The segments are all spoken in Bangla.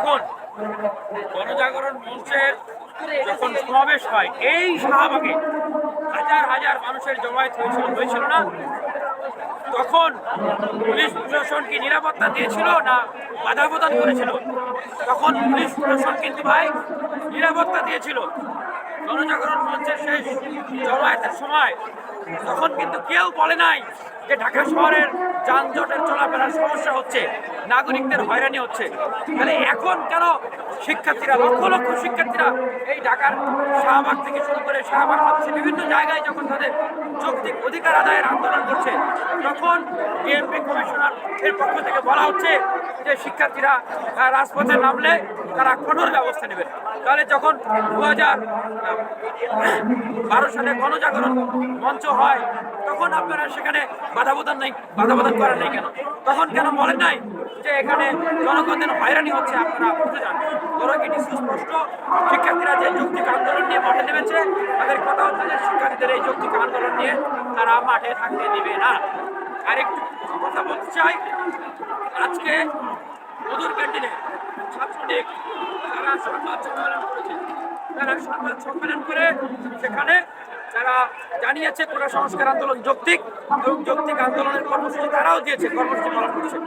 দেখুন গণজাগরণ মঞ্চের যখন সমাবেশ হয়, এই শাহবাগে হাজার হাজার মানুষের জমায়েত হয়েছিল হয়েছিল না? তখন পুলিশ প্রশাসন কি নিরাপত্তা দিয়েছিল না বাধা প্রদান করেছিল? তখন পুলিশ প্রশাসন কিন্তু ভাই নিরাপত্তা দিয়েছিল। গণজাগরণ মঞ্চের শেষ জমায়েতের সময় তখন কিন্তু কেউ বলে নাই যে ঢাকা শহরের যানজটের চলাফেরার সমস্যা হচ্ছে, নাগরিকদের হয়রানি হচ্ছে। তাহলে এখন কেন শিক্ষার্থীরা, লক্ষ লক্ষ শিক্ষার্থীরা এই ঢাকার শাহবাগ থেকে শুরু করে সারা বাংলাদেশের বিভিন্ন জায়গায় যখন তাদের যৌক্তিক অধিকার আদায়ের আন্দোলন করছে, তখন ডিএমপি কমিশনার এর পক্ষ থেকে বলা হচ্ছে যে শিক্ষার্থীরা রাজপথে নামলে তারা কঠোর ব্যবস্থা নেবেন তাহলে যখন দু হাজার বারো সালে গণজাগরণ মঞ্চ হয়, তখন আপনারা সেখানে বাধা প্রদান নেই, বাধা প্রদান করেন নাই কেন? তখন কেন বলেন নাই যে এখানে জনগণের হয়রানি হচ্ছে, আপনারা বুঝতে যান। বরং এটি সুস্পষ্ট, শিক্ষার্থীরা যে যৌক্তিক আন্দোলন নিয়ে মাঠে নেমেছে, তাদের কথা হচ্ছে যে শিক্ষার্থীদের এই যৌক্তিক আন্দোলন নিয়ে তারা মাঠে থাকতে দিবে না। আরেকটু কথা বলতে চাই, আজকে মধুর ক্যান্টিনে ছাত্রলীগ, তারা সংবাদ সম্মেলন করেছে। তারা সংবাদ সম্মেলন করে সেখানে তারা জানিয়েছে কোন সংস্কার আন্দোলন যৌক্তিক এবং যৌক্তিক আন্দোলনের কর্মসূচি তারাও দিয়েছে, কর্মসূচি পালন করছে।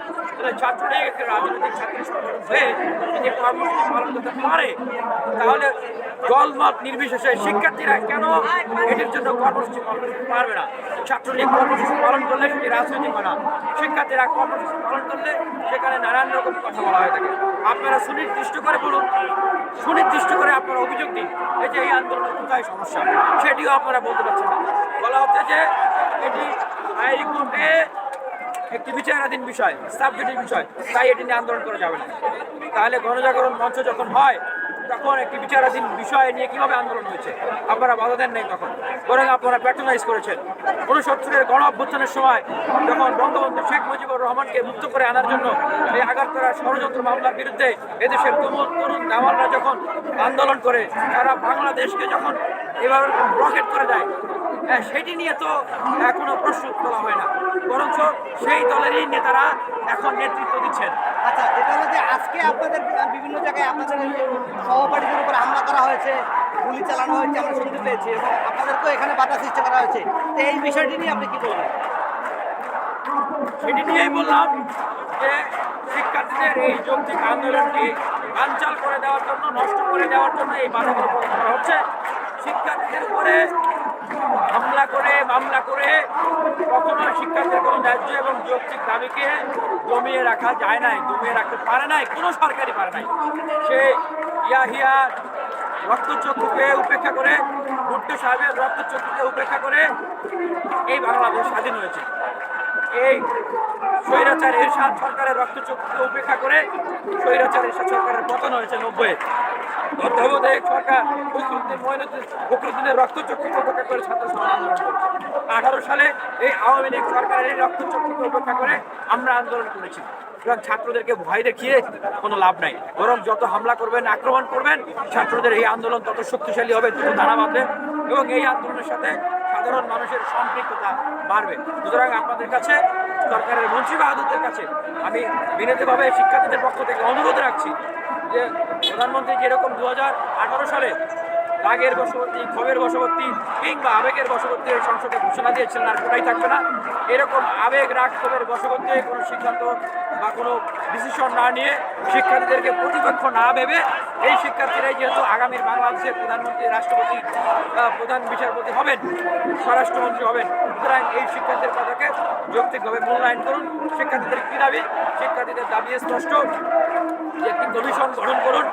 ছাত্রলীগ একটা রাজনৈতিক ছাত্র সংগঠন হয়ে যদি কর্মসূচি পালন করতে পারে, তাহলে দলমত নির্বিশেষে শিক্ষার্থীরা কেন এটির জন্য কর্মসূচি পালন করতে পারবে না? ছাত্রলীগ কর্মসূচি পালন করলে সেটি রাজনৈতিক হয় না। শিক্ষার্থীরা কর্মসূচি পালন করলে সেখানে নানান রকম কথা বলা হয়ে থাকে। আপনারা সুনির্দিষ্ট করে বলুন, সুনির্দিষ্ট করে আপনারা অভিযোগ দিন, এই যে এই আন্দোলনের কোথায় সমস্যা? সেটিও আপনারা বলতে পারছেন না। বলা হচ্ছে যে এটি হাইকোর্টে একটি বিচারাধীন বিষয়, সাবজেক্টের বিষয়, তাই এটি নিয়ে আন্দোলন করা যাবে না। তাহলে গণজাগরণ মঞ্চ যখন হয় তখন একটি বিচারাধীন বিষয় নিয়ে কীভাবে আন্দোলন হয়েছে? আপনারা বাধা দেন নাই তখন। বরং আপনারা প্যাট্রোনাইজ করেছেন। উনসত্তরের গণ অভ্যুত্থানের সময় যখন বঙ্গবন্ধু শেখ মুজিবুর রহমানকে মুক্ত করে আনার জন্য এই আগারতলা ষড়যন্ত্র মামলার বিরুদ্ধে এদেশের তুমুল তরুণ দামালরা যখন আন্দোলন করে, তারা বাংলাদেশকে যখন এবার রকেট করে দেয় সেটি নিয়ে তো কোনো প্রশ্ন তোলা হয় না। বরঞ্চ সেই দলেরই নেতারা এখন নেতৃত্ব দিচ্ছেন। আচ্ছা এটা হলো যে আজকে আপনাদের বিভিন্ন জায়গায় আপনাদের সহপাঠীদের উপর হামলা করা হয়েছে গুলি চালানো হয়েছে আমরা শুনতে পেয়েছি এবং আপনাদেরকেও এখানে বাধা সৃষ্টি করা হয়েছে। তো এই বিষয়টি নিয়ে আপনি কি বলবেন? সেটি নিয়েই বললাম যে শিক্ষার্থীদের এই যৌক্তিক আন্দোলনটি বানচাল করে দেওয়ার জন্য নষ্ট করে দেওয়ার জন্য এই বাধাগুলো প্রদান করা হচ্ছে। শিক্ষার্থীদের উপরে হামলা করে, মামলা করে কখনো শিক্ষার্থীর কোনো ন্যায্য এবং যৌক্তিক দাবিকে জমিয়ে রাখা যায় নাই, জমিয়ে রাখতে পারে নাই, কোনো সরকারি পারে নাই। সে ইয়াহিয়া রক্তচক্ষুকে উপেক্ষা করে, ভুট্টো সাহেবের রক্তচক্ষুকে উপেক্ষা করে এই বাংলাদেশ স্বাধীন হয়েছে। এই স্বৈরাচার এরশাদ সরকারের রক্তচক্ষুকে উপেক্ষা করে স্বৈরাচার এরশাদ সরকারের পতন হয়েছে নব্বই। তত্ত্বাবধায়ক সরকার ফখরুদ্দিন মঈনুদ্দিন ফখরুদ্দিনের রক্তচক্ষুকে উপেক্ষা করে ছাত্র আঠারো সালে এই আওয়ামী লীগ সরকারের এই রক্তচক্ষুকে উপেক্ষা করে আমরা আন্দোলন করেছি। এবং ছাত্রদেরকে ভয় দেখিয়ে কোনো লাভ নাই। বরং যত হামলা করবেন, আক্রমণ করবেন, ছাত্রদের এই আন্দোলন তত শক্তিশালী হবে দানা বাঁধবে এবং এই আন্দোলনের সাথে সাধারণ মানুষের সম্পৃক্ততা বাড়বে। সুতরাং আপনাদের কাছে, সরকারের মন্ত্রী বাহাদুরদের কাছে আমি বিনীতভাবে শিক্ষার্থীদের পক্ষ থেকে অনুরোধ রাখছি যে প্রধানমন্ত্রী যেরকম দু হাজার আঠারো সালে রাগের বশবর্তী, ক্ষোভের বশবর্তী কিংবা আবেগের বশবর্তী এই সংসদে ঘোষণা দিয়েছিলেন আর কোথায় থাকবে না। এরকম আবেগ, রাগ, ক্ষোভের বশবর্তী কোনো সিদ্ধান্ত বা কোনো ডিসিশন না নিয়ে শিক্ষার্থীদেরকে প্রতিপক্ষ না ভেবে এই শিক্ষার্থীরাই যেহেতু আগামীর বাংলাদেশের প্রধানমন্ত্রী, রাষ্ট্রপতি প্রধান বিচারপতি হবেন, স্বরাষ্ট্রমন্ত্রী হবেন, সুতরাং এই শিক্ষার্থীদের কথাকে যৌক্তিকভাবে মূল্যায়ন করুন। শিক্ষার্থীদের কী দাবি? শিক্ষার্থীদের দাবি স্পষ্ট, যে একটি কমিশন গঠন করুন।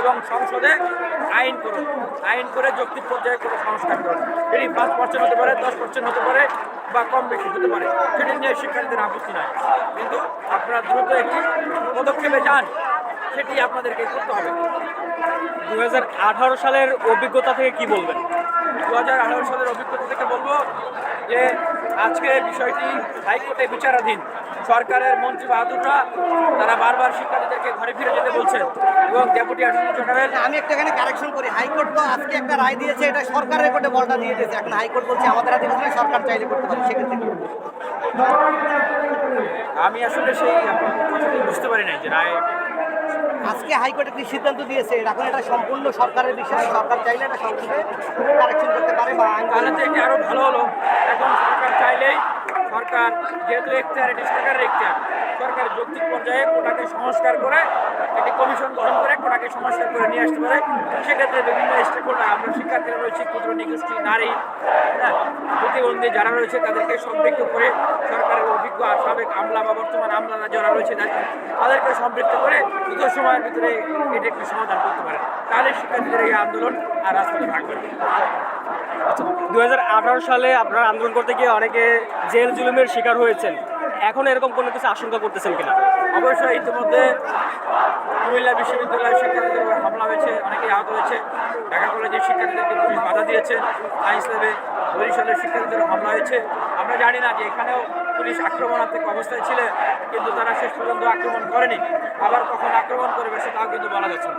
এবং সংসদে আইন করুন আইন করে যৌক্তিক পর্যায়ে কোনো সংস্কার করুন এটি পাঁচ পার্সেন্ট হতে পারে, দশ পার্সেন্ট হতে পারে বা কম বেশি হতে পারে। সেটি নিয়ে শিক্ষার্থীদের আপত্তি নয় কিন্তু আপনারা দ্রুত একটি পদক্ষেপে যান, সেটি আপনাদেরকে করতে হবে। দু হাজার আঠারো সালের অভিজ্ঞতা থেকে কি বলবেন? দু হাজার আঠারো সালের অভিজ্ঞতা থেকে বলব যে আজকে বিষয়টি হাইকোর্টে বিচারাধীন। সরকারের মন্ত্রী বাহাদুররা তারা বারবার শিক্ষার্থীদেরকে ঘরে ফিরে যেতে বলছেন এবং ডেপুটি অ্যাটর্নি জেনারেল আমি একটা এখানে কারেকশন করি। হাইকোর্ট তো আজকে একটা রায় দিয়েছে এটা সরকারের কোর্টে বলটা দিয়ে দিয়েছে। এখন হাইকোর্ট বলছে আমাদের হাতে কিছু সরকার চাইলে করতে পারে সেক্ষেত্রে আমি আসলে সেই বুঝতে পারি নাই যে রায় আজকে হাইকোর্ট একটি সিদ্ধান্ত দিয়েছে? এখন এটা সম্পূর্ণ সরকারের বিষয়, সরকার চাইলে এটা সংসদে কারেকশন করতে পারে বা আইন ভালো হলো। এখন সরকার চাইলেই সরকার, যেহেতু এখতিয়ার, এটি সরকারের এখতিয়ার। সরকার যৌক্তিক পর্যায়ে কোটাকে সংস্কার করে, একটি কমিশন গঠন করে কোটাকে সংস্কার করে নিয়ে আসতে পারে। সেক্ষেত্রে বিভিন্ন স্টেক হোল্ডার আমরা শিক্ষার্থীরা রয়েছে, ক্ষুদ্র, নিগোষ্ঠী, নারী হ্যাঁ প্রতিবন্ধী যারা রয়েছে, তাদেরকে সম্পৃক্ত করে সরকারের অভিজ্ঞ, সাবেক আমলা বা বর্তমান আমলারা যারা রয়েছে, তাদের- তাদেরকে সম্পৃক্ত করে দ্রুত সময়ের ভিতরে এটি একটি সমাধান করতে পারে। তাহলে শিক্ষার্থীদের এই আন্দোলন আর রাজপথে থাকবে দু হাজার আঠারো সালে আপনারা আন্দোলন করতে গিয়ে অনেকে জেল জুলুমের শিকার হয়েছেন। এখন এরকম কোনো কিছু আশঙ্কা করতেছেন কিনা? অবশ্যই ইতিমধ্যে কুমিল্লা বিশ্ববিদ্যালয়ের শিক্ষার্থীদের উপর হামলা হয়েছে, অনেকেই আহত হয়েছে। ঢাকা কলেজের শিক্ষার্থীদেরকে পুলিশ বাধা দিয়েছে। সায়েন্স ল্যাবে বরিশালের শিক্ষার্থীদের হামলা হয়েছে। আমরা জানি না যে এখানেও পুলিশ আক্রমণাত্মক অবস্থায় ছিল, কিন্তু তারা শেষ পর্যন্ত আক্রমণ করেনি। আবার কখন আক্রমণ করবে সেটাও কিন্তু বলা যাচ্ছে না।